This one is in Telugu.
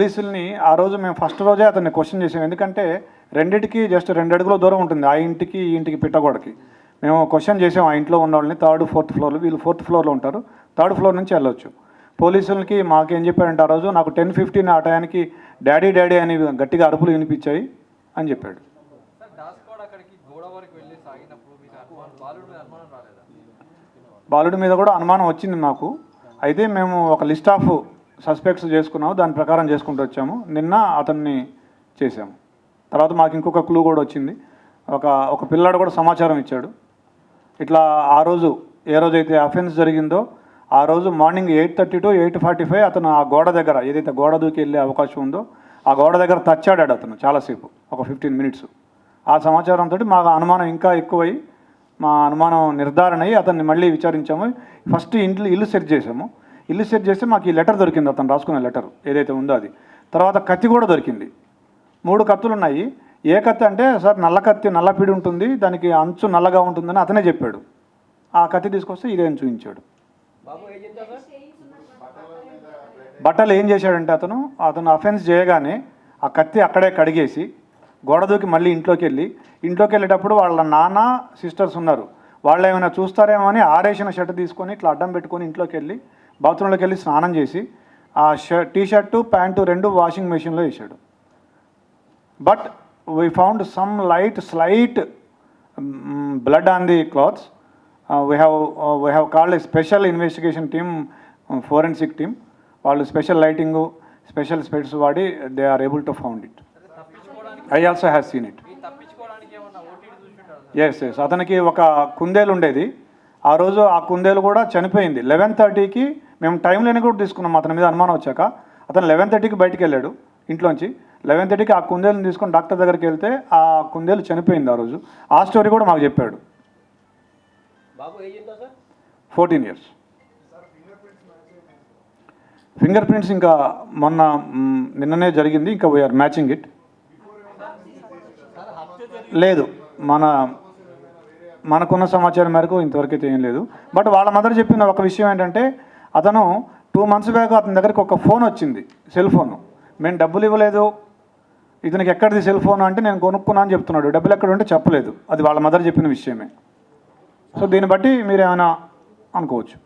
పోలీసుల్ని ఆ రోజు మేము ఫస్ట్ రోజే అతన్ని క్వశ్చన్ చేసాం. ఎందుకంటే రెండింటికి జస్ట్ రెండు అడుగుల దూరం ఉంటుంది. ఆ ఇంటికి ఈ ఇంటికి పిట్టగోడకి. మేము క్వశ్చన్ చేసాం ఆ ఇంట్లో ఉన్న వాళ్ళని. థర్డ్ ఫోర్త్ ఫ్లోర్లో వీళ్ళు ఫోర్త్ ఫ్లోర్లో ఉంటారు. థర్డ్ ఫ్లోర్ నుంచి వెళ్ళొచ్చు. పోలీసులకి మాకేం చెప్పారంటే ఆ రోజు నాకు టెన్ ఫిఫ్టీన్ ఆ టయానికి డాడీ డాడీ అని గట్టిగా అరుపులు వినిపించాయి అని చెప్పాడు. బాలుడి మీద కూడా అనుమానం వచ్చింది మాకు అయితే మేము ఒక లిస్ట్ ఆఫ్ సస్పెక్ట్స్ చేసుకున్నాము దాని ప్రకారం చేసుకుంటూ వచ్చాము. నిన్న అతన్ని చేసాము తర్వాత మాకు ఇంకొక క్లూ కూడా వచ్చింది. ఒక ఒక పిల్లాడు కూడా సమాచారం ఇచ్చాడు. ఇట్లా ఆ రోజు ఏ రోజైతే అఫెన్స్ జరిగిందో ఆ రోజు morning eight thirty to eight forty five అతను ఆ గోడ దగ్గర ఏదైతే గోడ దూకి వెళ్ళే అవకాశం ఉందో ఆ గోడ దగ్గర తచ్చాడాడు అతను చాలాసేపు ఒక ఫిఫ్టీన్ మినిట్స్. ఆ సమాచారంతో మాకు అనుమానం ఇంకా ఎక్కువై మా అనుమానం నిర్ధారణ అయ్యి అతన్ని మళ్ళీ విచారించాము. ఫస్ట్ ఇంట్లో ఇల్లు సెర్చ్ చేసాము ఇల్లు సెట్ చేస్తే మాకు ఈ లెటర్ దొరికింది అతను రాసుకున్న లెటర్ ఏదైతే ఉందో అది. తర్వాత కత్తి కూడా దొరికింది. మూడు కత్తులు ఉన్నాయి. ఏ కత్తి అంటే సార్ నల్ల కత్తి నల్ల పిడి ఉంటుంది దానికి అంచు నల్లగా ఉంటుందని అతనే చెప్పాడు. ఆ కత్తి తీసుకొస్తే ఇదే చూపించాడు. బట్టలు ఏం చేశాడంటే అతను అతను అఫెన్స్ చేయగానే ఆ కత్తి అక్కడే కడిగేసి గోడ దూకి మళ్ళీ ఇంట్లోకి వెళ్ళి ఇంట్లోకి వెళ్ళేటప్పుడు వాళ్ళ నాన్న సిస్టర్స్ ఉన్నారు. వాళ్ళు ఏమైనా చూస్తారేమో అని ఆరేసిన షర్ట్ తీసుకొని ఇట్లా అడ్డం పెట్టుకొని ఇంట్లోకి వెళ్ళి బాత్రూంలోకి వెళ్ళి స్నానం చేసి ఆ షర్ట్ టీ షర్టు ప్యాంటు రెండు వాషింగ్ మెషిన్లో వేసాడు but we found some light slight blood on the clothes. We have we have called special investigation team forensic team. వాళ్ళు స్పెషల్ లైటింగ్ స్పెషల్ స్పెట్స్ వాడి they are able to found it. I also have seen it. Yes yes అతనికి ఒక కుందేలు ఉండేది. ఆ రోజు ఆ కుందేలు కూడా చనిపోయింది. లెవెన్ థర్టీకి మేము టైం లేని కూడా తీసుకున్నాం. అతని మీద అనుమానం వచ్చాక అతను లెవెన్ థర్టీకి బయటికి వెళ్ళాడు ఇంట్లోంచి. లెవెన్ థర్టీకి ఆ కుందేలుని తీసుకొని డాక్టర్ దగ్గరికి వెళ్తే ఆ కుందేలు చనిపోయింది ఆ రోజు. ఆ స్టోరీ కూడా మాకు చెప్పాడు. ఫోర్టీన్ ఇయర్స్ ఫింగర్ ప్రింట్స్ ఇంకా మొన్న నిన్ననే జరిగింది. ఇంకా వీఆర్ మ్యాచింగ్ ఇట్ లేదు. మన మనకున్న సమాచారం మేరకు ఇంతవరకు అయితే ఏం లేదు. బట్ వాళ్ళ మదర్ చెప్పిన ఒక విషయం ఏంటంటే అతను టూ మంత్స్ బ్యాక్ అతని దగ్గరికి ఒక ఫోన్ వచ్చింది సెల్ ఫోన్. మేము డబ్బులు ఇవ్వలేదు. ఇతనికి ఎక్కడిది సెల్ ఫోన్ అంటే నేను కొనుక్కున్నా అని చెప్తున్నాడు. డబ్బులు ఎక్కడ ఉంటే చెప్పలేదు. అది వాళ్ళ మదర్ చెప్పిన విషయమే. సో దీన్ని బట్టి మీరు ఏమైనా అనుకోవచ్చు.